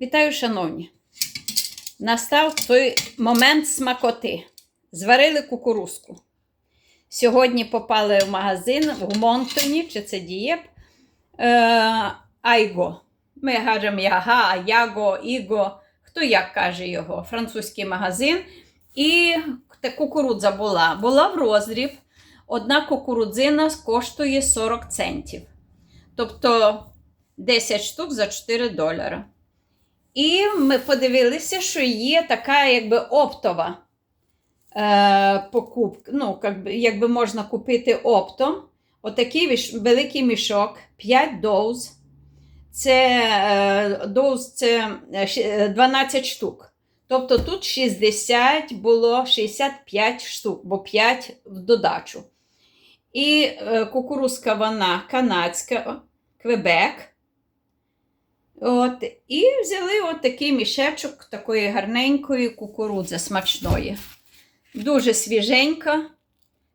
Вітаю, шановні! Настав той момент смакоти. Зварили кукурузку. Сьогодні попали в магазин в Монтоні, чи це Дієп, е, Айго. Ми кажемо Яга, Яго, Іго. Хто як каже його? Французький магазин. І кукурудза була. Була в роздріб. Одна кукурудзина коштує 40 центів. Тобто 10 штук за 4 долара. І ми подивилися, що є така якби оптова е, покупка. Ну, якби, можна купити оптом. Отакий віш- великий мішок, 5 доз. Це е, доз це е, щ- е, 12 штук. Тобто тут 60 було 65 штук, бо 5 в додачу. І е, кукурузка вона канадська, Квебек. От, і взяли от такий мішечок такої гарненької кукурудзи смачної. Дуже свіженька.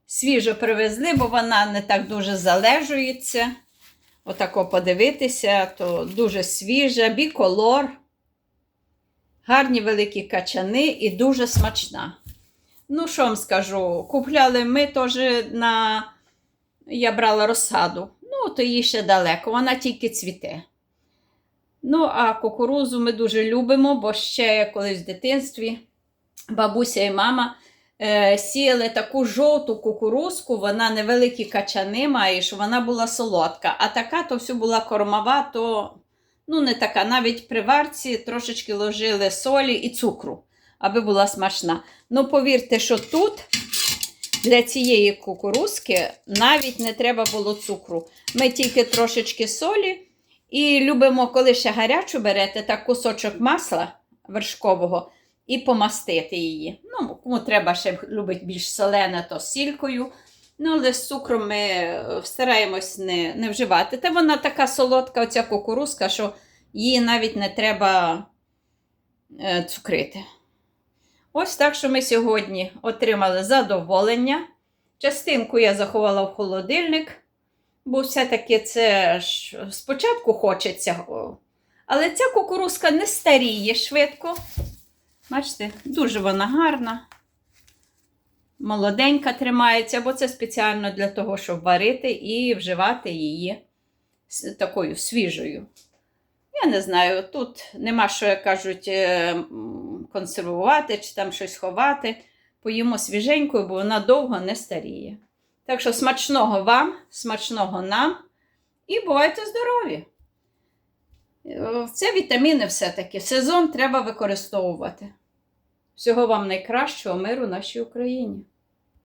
Свіжо привезли, бо вона не так дуже залежується. Отако подивитися, то дуже свіжа, біколор. Гарні великі качани і дуже смачна. Ну, що вам скажу, купляли ми теж на. Я брала розсаду. Ну, то їй ще далеко, вона тільки цвіте. Ну, а кукурузу ми дуже любимо, бо ще колись в дитинстві бабуся і мама е, сіяли таку жовту кукурузку, вона невеликі качани має, що вона була солодка. А така то все була кормова, то ну, не така. Навіть при варці трошечки ложили солі і цукру, аби була смачна. Ну, повірте, що тут для цієї кукурузки навіть не треба було цукру. Ми тільки трошечки солі. І любимо, коли ще гарячу берете, так кусочок масла вершкового і помастити її. Ну, кому треба ще любить більш солене, то сількою. Ну, але з цукром ми е, стараємось не, не вживати. Та вона така солодка, оця кукурузка, що її навіть не треба е, цукрити. Ось так, що ми сьогодні отримали задоволення. Частинку я заховала в холодильник. Бо все-таки це ж спочатку хочеться. Але ця кукурузка не старіє швидко. Бачите, дуже вона гарна. Молоденька тримається, бо це спеціально для того, щоб варити і вживати її такою свіжою. Я не знаю, тут нема що, як кажуть, е, консервувати чи там щось ховати. Поїмо свіженькою, бо вона довго не старіє. Так що смачного вам, смачного нам і бувайте здорові! Е, Це вітаміни все-таки. Сезон треба використовувати. Всього вам найкращого миру нашій Україні.